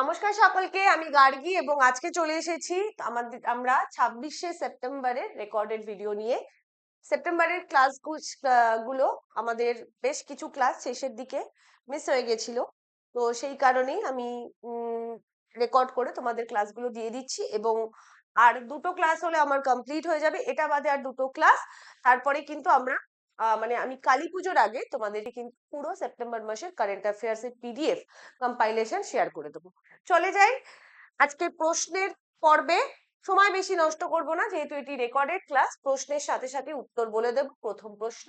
নমস্কার সকলকে, আমি গার্গী এবং আজকে চলে এসেছি আমাদের, আমরা ছাব্বিশে সেপ্টেম্বরের রেকর্ডেড ভিডিও নিয়ে। সেপ্টেম্বরের ক্লাসগুলো আমাদের বেশ কিছু ক্লাস শেষের দিকে মিস হয়ে গেছিল। তো সেই কারণেই আমি রেকর্ড করে তোমাদের ক্লাসগুলো দিয়ে দিচ্ছি এবং আর দুটো ক্লাস হলে আমার কমপ্লিট হয়ে যাবে। এটা বাদে আর দুটো ক্লাস। তারপরে কিন্তু আমরা মানে আমি কালী পুজোর আগে তোমাদের কিন্তু পুরো সেপ্টেম্বর মাসের কারেন্ট অ্যাফেয়ার্স এর পিডিএফ কম্পাইলেশন শেয়ার করে দেবো। চলে যাই আজকে প্রশ্নের পর্বে। সময় বেশি নষ্ট করব না, যেহেতু এটি রেকর্ডেড ক্লাস প্রশ্নের সাথে সাথে উত্তর বলে দেব। প্রথম প্রশ্ন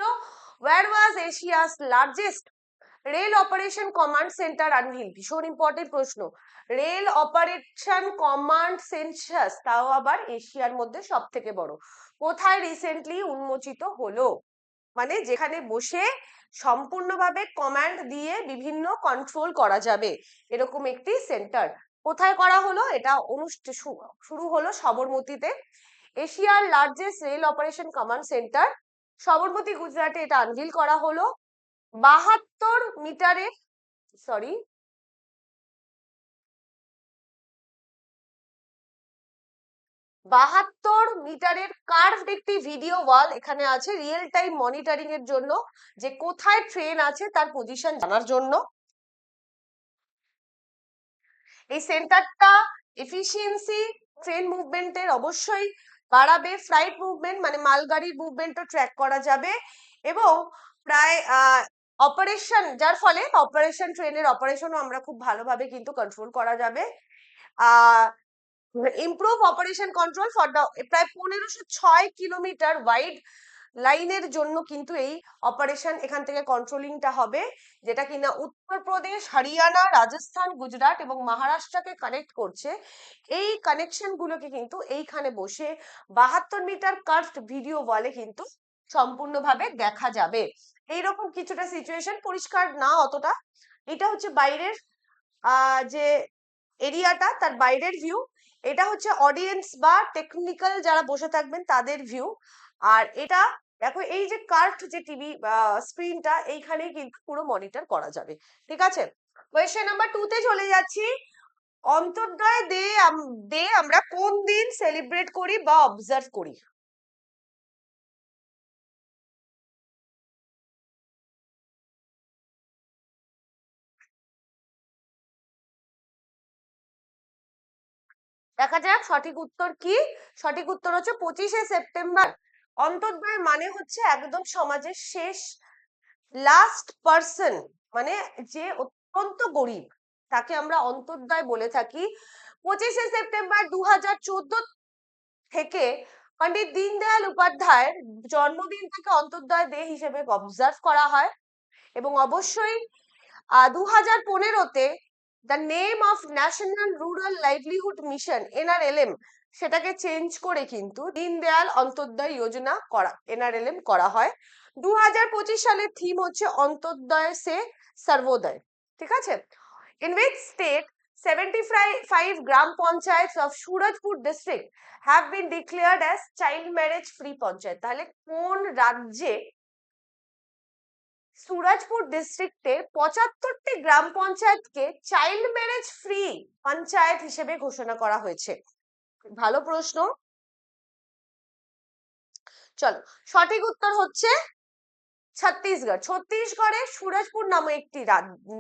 where was Asia's largest rail operation command centre unveiled ভীষণ ইম্পর্টেন্ট প্রশ্ন। রেল অপারেশন কমান্ড সেন্সাস তাও আবার এশিয়ার মধ্যে সব থেকে বড়। কোথায় রিসেন্টলি উন্মোচিত হলো? মানে যেখানে বসে সম্পূর্ণভাবে কমান্ড দিয়ে বিভিন্ন কন্ট্রোল করা যাবে, এরকম একটি সেন্টার কোথায় করা হলো? এটা অনুষ্ঠান শুরু হলো সবরমতীতে। এশিয়ার largest rail operation command centre Sabarmati, গুজরাটে এটা আনভিল করা হলো। বাহাত্তর মিটারে সরি বাহাত্তর মিটারের কার্ভড একটি ভিডিও ওয়াল এখানে আছে রিয়েল টাইম মনিটরিং এর জন্য, যে কোথায় ট্রেন আছে তার পজিশন জানার জন্য। এই সেন্টারটা এফিসিয়েন্সি ট্রেন মুভমেন্টের অবশ্যই বাড়াবে ফ্লাইট মুভমেন্ট মানে মালগাড়ির মুভমেন্টও ট্র্যাক করা যাবে এবং প্রায় অপারেশন যার ফলে অপারেশন ট্রেনের অপারেশনও আমরা খুব ভালোভাবে কিন্তু কন্ট্রোল করা যাবে। আহ improve operation control for the প্রায় পনেরোশো ছয় কিলোমিটার ওয়াইড লাইনের জন্য কিন্তু এই অপারেশন এখান থেকে কন্ট্রোলিংটা হবে, যেটা কিনা উত্তরপ্রদেশ, হরিয়ানা, রাজস্থান, গুজরাট এবং মহারাষ্ট্রকে কানেক্ট করছে। এই কানেকশনগুলোকে কিন্তু এইখানে বসে বাহাত্তর মিটার কার্ভড ভিডিও ওয়ালে কিন্তু সম্পূর্ণভাবে দেখা যাবে। এইরকম কিছুটা সিচুয়েশন পরিষ্কার না অতটা। এটা হচ্ছে বাইরের যে এরিয়াটা তার বাইরের ভিউ এটা হচ্ছে অডিয়েন্স বা টেকনিক্যাল যারা বসে থাকবেন তাদের ভিউ আর এটা দেখো, এই যে কার্ট যে টিভি স্ক্রিনটা এইখানে কিন্তু পুরো মনিটর করা যাবে। ঠিক আছে? কোয়েশ্চেন নাম্বার টুতে চলে যাচ্ছি। অন্তর্দয় দে ডে আমরা কোন দিন সেলিব্রেট করি বা অবজার্ভ করি? দেখা যাক সঠিক উত্তর কি? সঠিক উত্তর হচ্ছে পঁচিশে সেপ্টেম্বর। অন্তর্দয় মানে হচ্ছে একদম সমাজের শেষ লাস্ট পার্সন মানে যে অত্যন্ত গরিব, তাকে আমরা অন্তর্দয় বলে থাকি। পঁচিশে সেপ্টেম্বর দু হাজার চোদ্দ থেকে পন্ডিত দীনদয়াল উপাধ্যায়ের জন্মদিন থেকে অন্তর্দয় ডে হিসেবে অবজার্ভ করা হয় এবং অবশ্যই দু হাজার পনেরোতে the name of national rural livelihood mission NRLM সেটাকে চেঞ্জ করে কিন্তু দীনদয়াল অন্তর্দয় যোজনা করা এনআরএলএম করা হয়। দু হাজার পঁচিশ সালের থিম হচ্ছে অন্তর্দয় সে সর্বোদয়, ঠিক আছে? In which state 75 gram panchayat of Surajpur district have been declared as child marriage free panchayat. তাহলে কোন রাজ্যে সুরাজপুর ডিস্ট্রিক্টে পঁচাত্তরটি গ্রাম পঞ্চায়েতকে চাইল্ড ম্যারেজ ফ্রি পঞ্চায়েত হিসেবে ঘোষণা করা হয়েছে। ভালো প্রশ্ন? চলো, সঠিক উত্তর হচ্ছে ছত্তিশগড়। ছত্তিশগড়ে সুরজপুর নামে একটি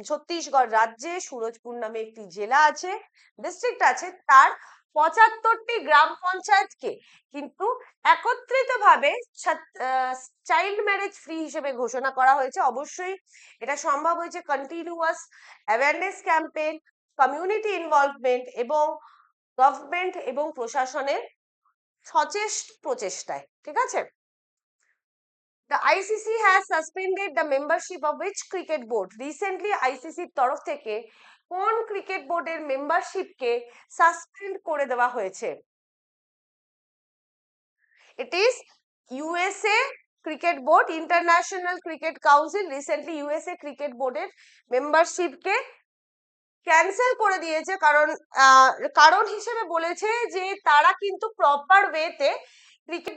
ছত্তিশগড় রাজ্যে সুরজপুর নামে একটি জেলা আছে ডিস্ট্রিক্ট আছে, তার পঁচাত্তরটি গ্রাম পঞ্চায়েতকে কিন্তু একত্রিত ভাবে চাইল্ড ম্যারেজ ফ্রি হিসেবে ঘোষণা করা হয়েছে। অবশ্যই এটা সম্ভব হয়েছে continuous awareness campaign community involvement এবং গভর্নমেন্ট এবং প্রশাসনের সচেষ্ট প্রচেষ্টায়। ঠিক আছে? The ICC has suspended the membership of which cricket board? Recently ICC তরফ থেকে কোন ক্রিকেট বোর্ডের মেম্বারশিপকে সাসপেন্ড করে দেওয়া হয়েছে? It is USA cricket board international cricket council recently USA cricket বোর্ডের মেম্বারশিপকে ক্যান্সেল করে দিয়েছে। কারণ কারণ হিসেবে বলেছে যে তারা কিন্তু প্রপার ওয়েতে ক্রিকেট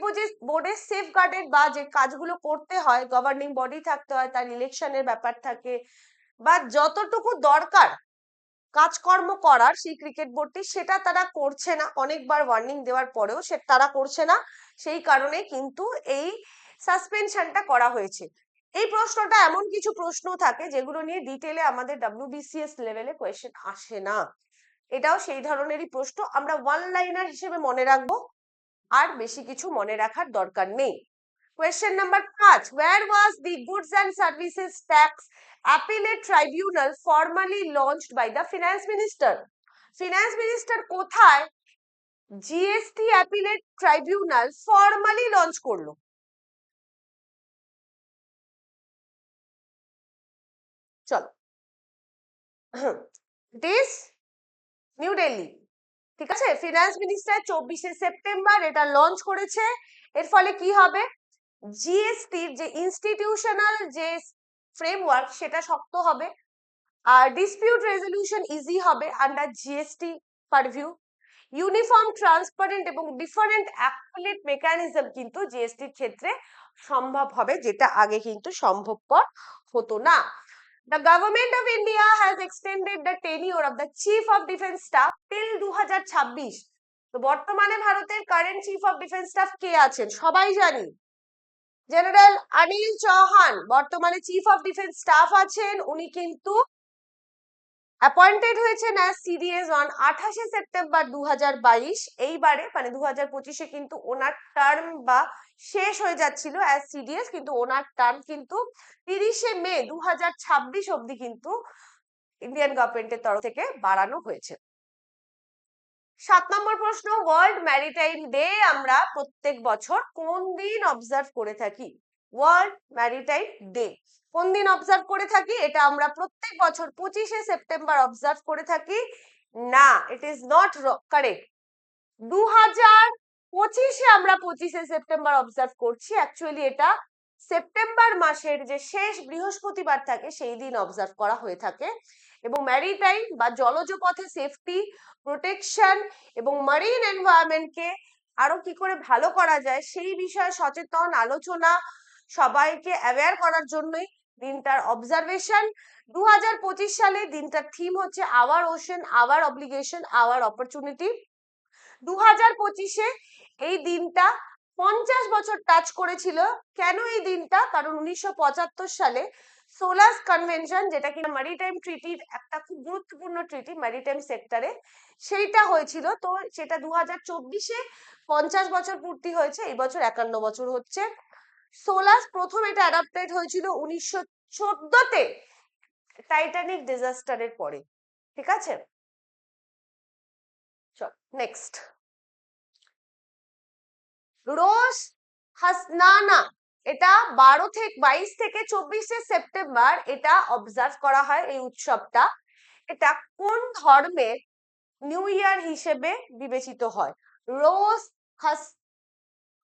বোর্ডের সেফ গার্ডের বা যে কাজগুলো করতে হয় গভর্নিং বডি থাকতে হয়, তার ইলেকশনের ব্যাপার থাকে বা যতটুকু দরকার কাজকর্ম করার সেই ক্রিকেট বোর্ডটি সেটা তারা করছে না। অনেকবার ওয়ার্নিং দেওয়ার পরেও সে, তারা করছে না। সেই কারণে কিন্তু এই সাসপেনশনটা করা হয়েছে। এই প্রশ্নটা এমন কিছু প্রশ্ন থাকে যেগুলো নিয়ে ডিটেলে আমাদের ডাব্লিউবিসিএস লেভেলে কোয়েশ্চেন আসে না। এটাও সেই ধরনেরই প্রশ্ন। আমরা ওয়ান লাইনার হিসেবে মনে রাখব। আর বেশি কিছু মনে রাখার দরকার নেই। কোয়েশ্চেন নাম্বার পাঁচ where was the goods and services tax appellate tribunal formally launched by the finance minister finance minister কোথায়? GST appellate tribunal formally launch করল। চলো। দিস নিউ দিল্লি ঠিক আছে? ফিনান্স মিনিস্টার চব্বিশে সেপ্টেম্বর এটা লঞ্চ করেছে। এর ফলে কি হবে? জিএসটির যে ইনস্টিটিউশনাল যে ফ্রেমওয়ার্ক সেটা শক্ত হবে। আর ডিসপিউট রেজলিউশন ইজি হবে under GST purview uniform transparent এবং ডিফারেন্ট অ্যাকুলেট মেকানিজম কিন্তু জিএসটির ক্ষেত্রে সম্ভব হবে, যেটা আগে কিন্তু সম্ভবপর হতো না। The government of India has extended the tenure of the Chief of Defence Staff till 2026 তো বর্তমানে ভারতের current chief of defence staff কে আছেন? সবাই জানি। জেনারেল অনিল চৌহান, বর্তমানে চিফ অফ ডিফেন্স স্টাফ আছেন। উনি কিন্তু অ্যাপয়েন্টেড হয়েছেন অ্যাজ সিডিএস অন আঠাশে সেপ্টেম্বর দু হাজার বাইশ। এইবারে মানে দু হাজার পঁচিশে কিন্তু ওনার টার্ম বা শেষ হয়ে যাচ্ছিল অ্যাজ সিডিএস কিন্তু ওনার টার্ম কিন্তু তিরিশে মে দু হাজার ছাব্বিশ অব্দি কিন্তু ইন্ডিয়ান গভর্নমেন্টের তরফ থেকে বাড়ানো হয়েছে। সাত নম্বর প্রশ্ন ওয়ার্ল্ড ম্যারিটাইম ডে আমরা প্রত্যেক বছর কোন দিন অবজার্ভ করে থাকি? ওয়ার্ল্ড ম্যারিটাইম ডে কোন দিন অবজার্ভ করে থাকি? এটা আমরা প্রত্যেক বছর পঁচিশে সেপ্টেম্বর অবজার্ভ করে থাকি। না ইট ইজ নট কারেক্ট দু হাজার পঁচিশে আমরা পঁচিশে সেপ্টেম্বর অবজার্ভ করছি। অ্যাকচুয়ালি এটা সেপ্টেম্বর মাসের যে শেষ বৃহস্পতিবার থাকে, সেই দিন অবজার্ভ করা হয়ে থাকে। এবং ম্যারিটাইম বা জলজ পথে সেফটি প্রোটেকশন এবং মারিন এনভায়রনমেন্টকে আরও কি করে ভালো করা যায় সেই বিষয়ে সচেতন আলোচনা সবাইকে অ্যাওয়্যার করার জন্যই দিনটার অবজারভেশন দু হাজার পঁচিশ সালে দিনটার থিম হচ্ছে our ocean our obligation our opportunity দু হাজার পঁচিশে এই দিনটা পঞ্চাশ বছর টাচ করেছিল। কেন এই দিনটা? কারণ উনিশশো পঁচাত্তর সালে সোলাস কনভেনশন যেটা কিনা ম্যারিটাইম ট্রিটির একটা খুব গুরুত্বপূর্ণ ট্রিটি ম্যারিটাইম সেক্টরে সেইটা হয়েছিল। তো সেটা দু হাজার চব্বিশে পঞ্চাশ বছর পূর্তি হয়েছে, এই বছর একান্ন বছর হচ্ছে। সোলাস প্রথম এটা অ্যাডাপ্টেড হয়েছিল উনিশশো চোদ্দতে টাইটানিক ডিজাস্টারের পরে। ঠিক আছে? চল নেক্সট রোজ হাসনানা এটা বারো থেকে, বাইশ থেকে চব্বিশে সেপ্টেম্বর এটা অবজার্ভ করা হয় এই উৎসবটা। এটা কোন ধর্মের নিউ ইয়ার হিসেবে বিবেচিত হয়? রোজ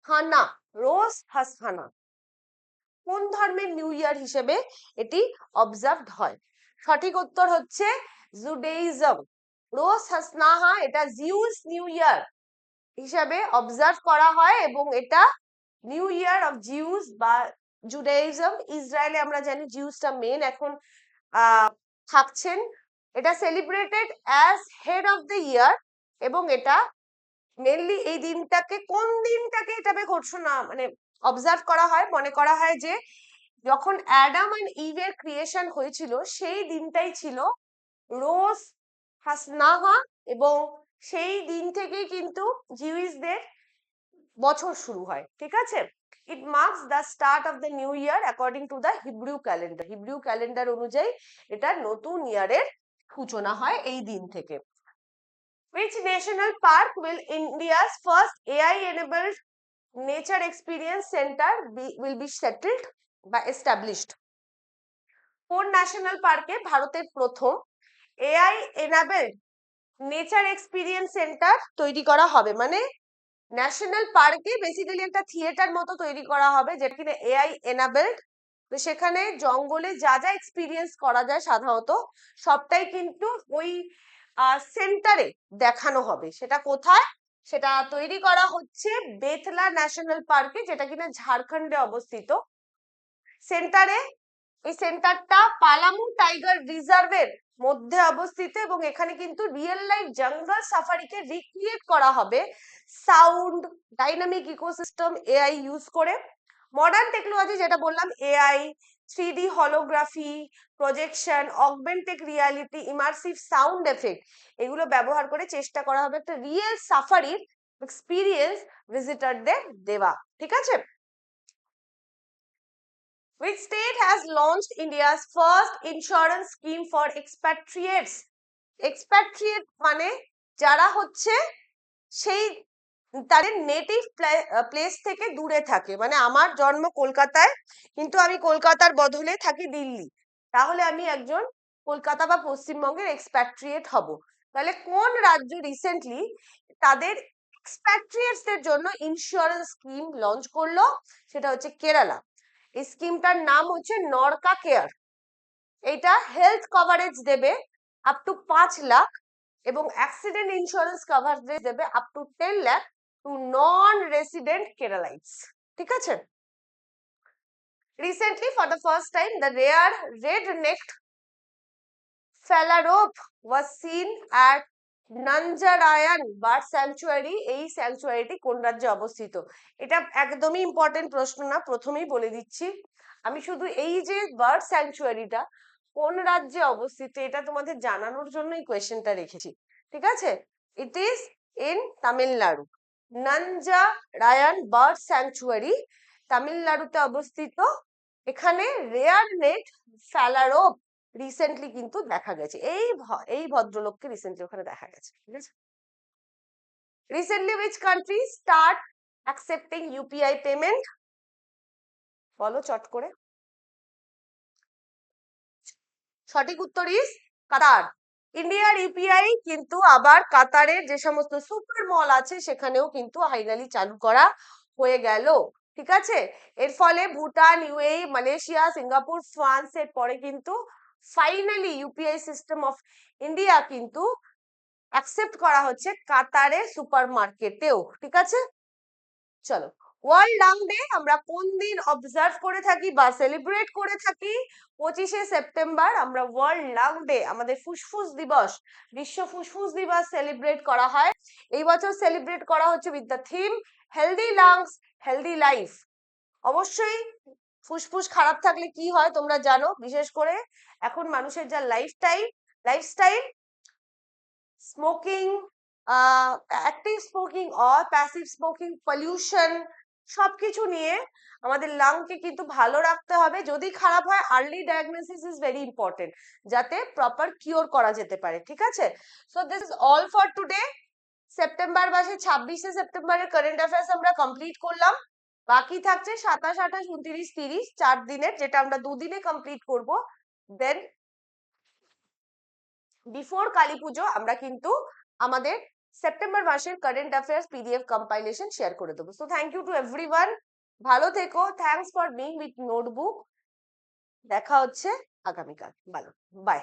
হানা রোজ হাসহানা কোন ধর্মের নিউ ইয়ার হিসেবে এটি অবজার্ভড হয়? সঠিক উত্তর হচ্ছে জুডেইজম রোজ হাসনাহা এটা জিউস নিউ ইয়ার হিসাবে অবজার্ভ করা হয় এবং এটা নিউ ইয়ার অফ জিউস বা জুডাইজম ইসরায়েলে আমরা জানি জিউসটা মেন এখন থাকছেন। এটা celebrated as head of the year এবং এটা মেনলি এই দিনটাকে, কোন দিনটাকে এটা ঘোষণা মানে অবজার্ভ করা হয়। মনে করা হয় যে, যখন অ্যাডাম অ্যান্ড ইভের ক্রিয়েশন হয়েছিল, সেই দিনটাই ছিল রোজ হাসনাহা এবং সেই দিন থেকেই কিন্তু জিউইসদের বছর শুরু হয় ঠিক আছে? It marks the start of the new year according to the Hebrew calendar Hebrew calendar অনুযায়ী এটা নতুন ইয়ারের সূচনা হয় এই দিন থেকে। Which national park will India's first AI-enabled nature experience center be, will be settled বা established? কোন ন্যাশনাল পার্কে ভারতের প্রথম AI enabled nature experience centre তৈরি করা হবে? মানে ন্যাশনাল পার্কে বেসিক্যালি একটা থিয়েটার মতো তৈরি করা হবে যেটা কিনা এআই এনাবেলড তো সেখানে জঙ্গলে যা যা এক্সপিরিয়েন্স করা যায় সাধারণত সবটাই কিন্তু ওই সেন্টারে দেখানো হবে। সেটা কোথায়? সেটা তৈরি করা হচ্ছে বেতলা ন্যাশনাল পার্কে যেটা কিনা ঝাড়খণ্ডে অবস্থিত। সেন্টারে এই সেন্টারটা পালামু টাইগার রিজার্ভের মধ্যে অবস্থিত এবং এখানে কিন্তু রিয়েল লাইফ জঙ্গল সাফারিকে রিক্রিয়েট করা হবে। Sound, dynamic ecosystem, AI use করে। মডার্ন টেকনোলজি যেটা বললাম, AI three D holography, projection, augmented reality, immersive sound effect, এগুলো ব্যবহার করে চেষ্টা করা হবে একটা রিয়েল সাফারির এক্সপিরিয়েন্স ভিজিটারদের দেওয়া। ঠিক আছে? Which state has launched India's first insurance scheme for expatriates? Expatriate মানে যারা হচ্ছে সেই তাদের নেটিভ প্লেস থেকে দূরে থাকে। মানে আমার জন্ম কলকাতায়, কিন্তু আমি কলকাতার বদলে থাকি দিল্লি। তাহলে আমি একজন কলকাতা বা পশ্চিমবঙ্গের এক্সপ্যাট্রিয়েট হব। তাহলে কোন রাজ্য রিসেন্টলি তাদের এক্সপ্যাট্রিয়েটসদের জন্য ইন্স্যুরেন্স স্কিম লঞ্চ করল? সেটা হচ্ছে কেরালা। এই স্কিমটার নাম হচ্ছে নরকা কেয়ার। এটা হেলথ কভারেজ দেবে আপ টু পাঁচ লাখ এবং অ্যাক্সিডেন্ট ইন্স্যুরেন্স কভারেজ দেবে up to ten lakh to non resident Keralites ঠিক আছে? Recently for the first time the rare red necked phalarope was seen at Nanjarayan bird sanctuary এই স্যাংচুয়ারিটি কোন রাজ্যে অবস্থিত? এটা একদমই ইম্পর্টেন্ট প্রশ্ন না, প্রথমেই বলে দিচ্ছি। আমি শুধু এই যে বার্ড স্যাংচুয়ারিটা কোন রাজ্যে অবস্থিত, এটা তোমাদের জানানোর জন্যই কোয়েশ্চেনটা রেখেছি। ঠিক আছে? It is in Tamil Nadu Nanjarayan bird sanctuary তামিলনাড়ুতে অবস্থিত। এখানে রেয়ার নেট ফ্যালারোপ রিসেন্টলি কিন্তু দেখা গেছে। এই এই ভদ্রলোককে রিসেন্টলি ওখানে দেখা গেছে, ঠিক আছে? Recently which country start accepting UPI payment বলো চট করে। সঠিক উত্তর ইস কাতার। ইন্ডিয়ার ইউপিআই কিন্তু আবার কাতারের যে সমস্ত সুপার মল আছে, সেখানেও কিন্তু ফাইনালি চালু করা হয়ে গেল, ঠিক আছে? এর ফলে Bhutan UAE Malaysia Singapore France এর পরে কিন্তু finally UPI system of India কিন্তু অ্যাকসেপ্ট করা হচ্ছে কাতারে সুপার মার্কেটেও ঠিক আছে? চলো, ওয়ার্ল্ড লাং ডে আমরা কোন দিন অবজার্ভ করে থাকি বা সেলিব্রেট করে থাকি? পঁচিশে সেপ্টেম্বর আমরা ওয়ার্ল্ড লাং ডে আমাদের ফুসফুস দিবস, বিশ্ব ফুসফুস দিবস সেলিব্রেট করা হয়। এই বছর সেলিব্রেট করা হচ্ছে with the theme healthy lungs healthy life অবশ্যই ফুসফুস খারাপ থাকলে কি হয় তোমরা জানো? বিশেষ করে এখন মানুষের যা lifestyle lifestyle smoking active smoking or passive smoking pollution সবকিছু নিয়ে আমাদের লাংকে কিন্তু ভালো রাখতে হবে। যদি খারাপ হয় early diagnosis is very important যাতে প্রপার কিওর করা যেতে পারে, ঠিক আছে? So this is all for today September মাসে ছাব্বিশে সেপ্টেম্বরের কারেন্ট অ্যাফেয়ার্স আমরা কমপ্লিট করলাম। বাকি থাকছে সাতাশ, আঠাশ, উনত্রিশ, তিরিশ, চার দিনের, যেটা আমরা দুদিনে কমপ্লিট করব। দেন বিফোর কালী পুজো, আমরা কিন্তু আমাদের সেপ্টেম্বর মাসের current affairs PDF compilation share করে দেবো। So thank you to everyone ভালো থেকো। Thanks for being with notebook দেখা হচ্ছে আগামীকাল। ভালো। বাই